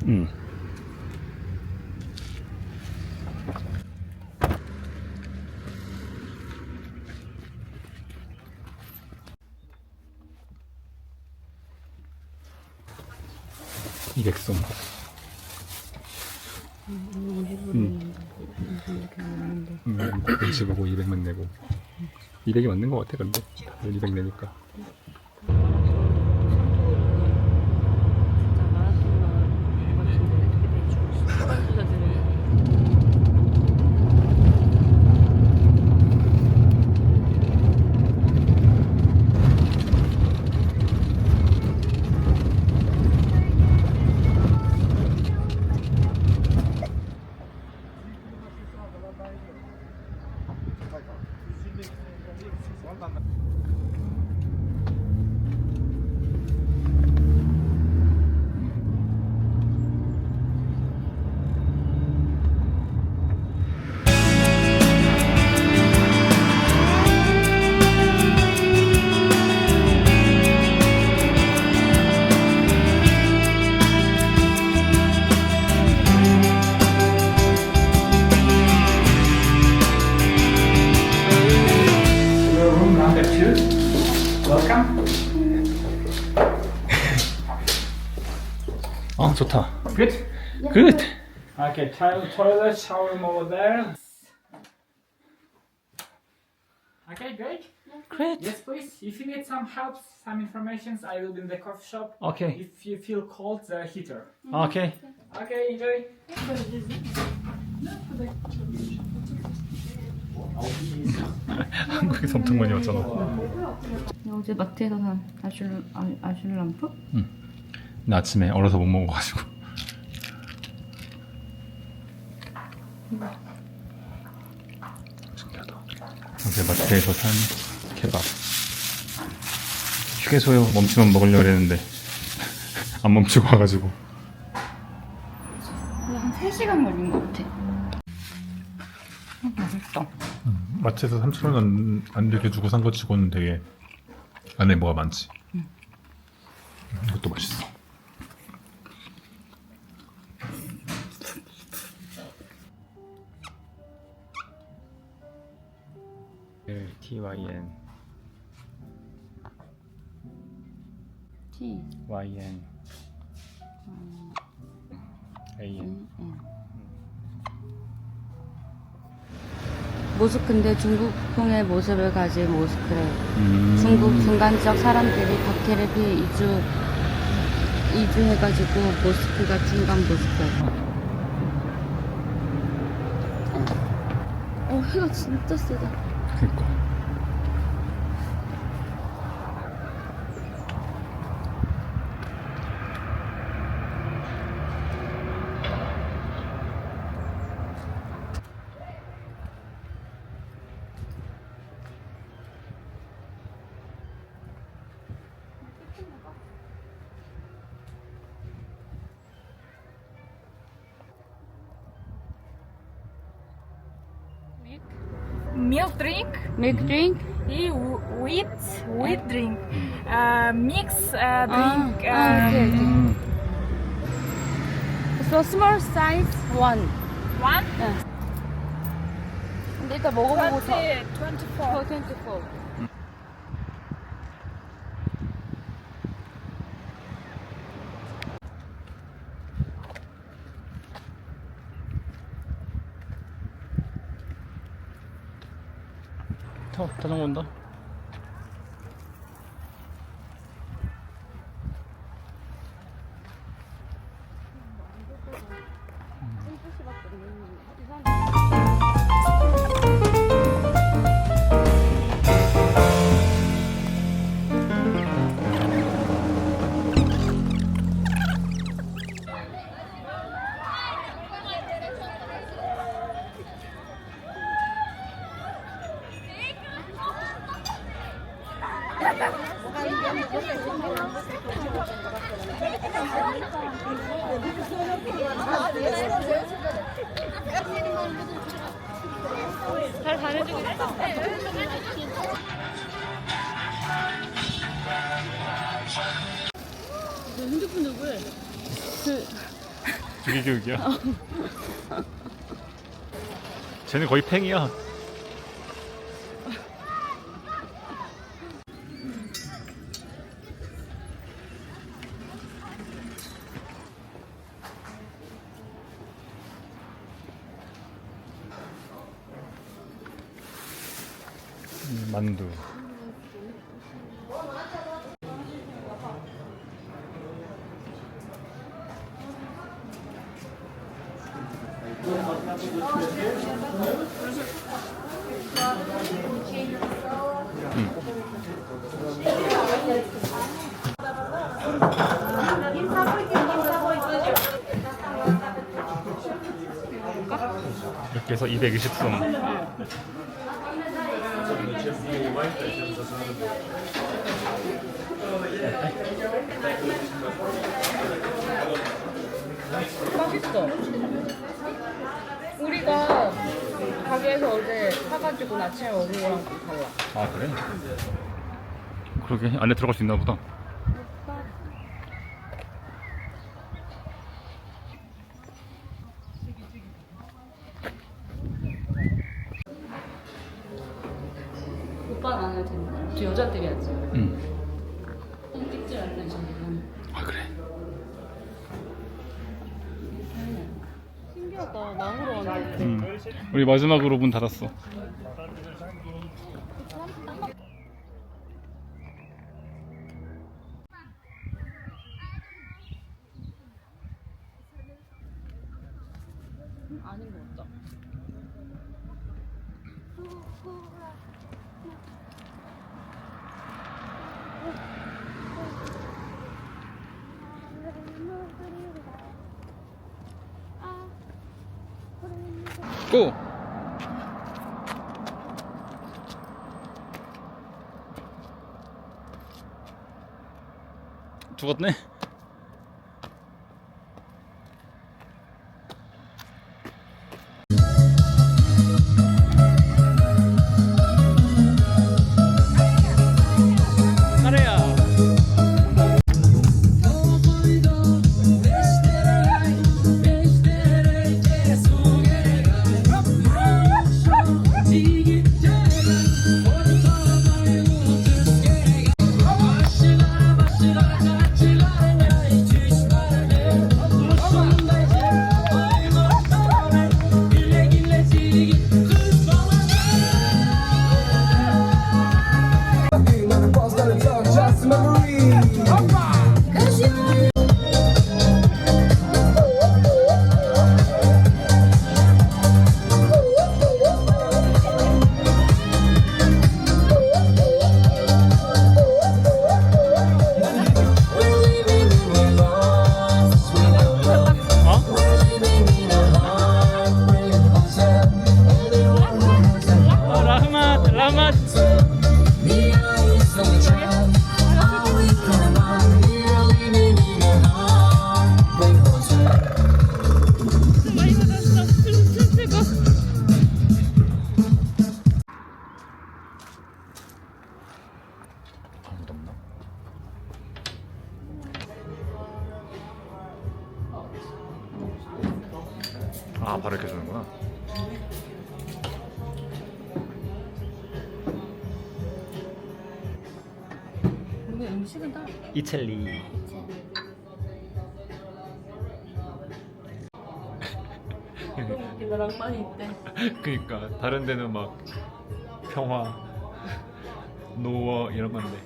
맞아 저거 카라콜이야? 응. 이백송. 음. 음, 눈치 보고 200만 내고. 200이 맞는 것 같아, 근데. 200 내니까. Welcome. Ah, On. Good? Good. Okay, tile toilet, shower room over there. Okay, great. Great. Yes, please. If you need some help, some informations, I will be in the coffee shop. Okay. If you feel cold, the heater. Okay. Okay, enjoy. 한국에서 엄청 많이 왔잖아. 어제 마트에서 산 아슐 아, 아슐 람프? 나 아침에 얼어서 못 먹어가지고. 신기하다. 어제 마트에서 산 케밥. 휴게소에 멈추면 먹으려고 했는데 안 멈추고 와가지고. 한 3시간 걸린 것 같아 마트에서 3천 원안 되게 주고 산 거 치고는 되게 안에 뭐가 많지. 이것도 맛있어. TYN 티 YN AN 모스크인데 중국풍의 모습을 가진 모스크래 음. 중국 중간지역 사람들이 박해를 피해 이주 이주해가지고 모스크가 중간 모스크야 어 해가 진짜 세다. 그니까 Milk drink 밀크 드링크? и w- wheat wheat drink. Uh, mix uh, 아, drink. 아, uh, 오케이 오케이 So small size one One 근데 일단 먹어보고 더 20, 24. 더 24. 타, 자전거 온다. 핸드폰 누구야? 주기 교육이야. 쟤는 거의 팽이야. 만두. 이렇게 해서 220송. 맛있어. 우리가 가게에서 어제 사가지고 아침에 먹은 거랑 좀 달라. 아 그래? 그러게 안에 들어갈 수 있나 보다. 오빠는 안 해도 된다. 저 여자들이 하지. 응. 똥 찍지 않는 저는. 아 그래? 신기하다. 나무로 왔는데. 응. 우리 마지막으로 문 닫았어. Cool. Тут. 아 바로 이렇게 주는구나. 우리 음식은 다 이첼리. 이거 낭만이 있대. 그니까 다른 데는 막 평화 노어 이런 건데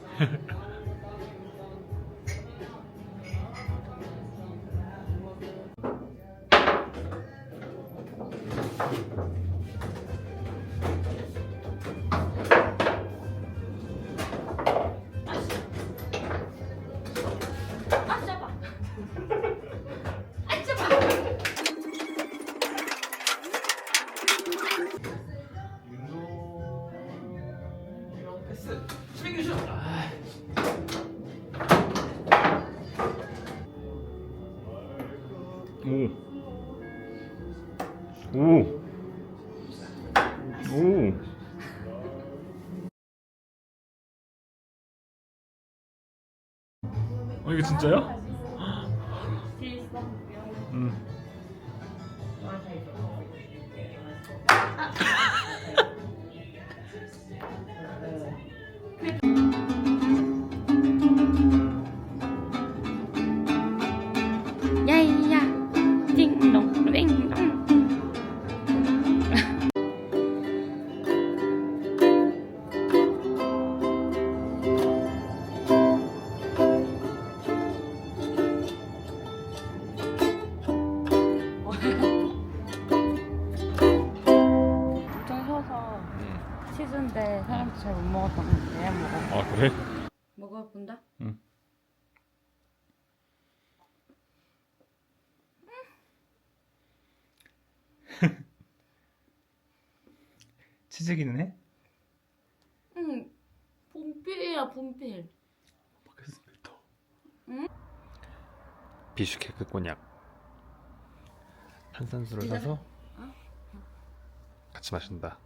어, 이거 진짜요? 음. 음. 아, 응. 건데 먹어 아 그래? 먹어본다? 응. 치즈기는 해? 응 분필이야 분필 비슈케크 곤약 탄산수를 사서 같이 마신다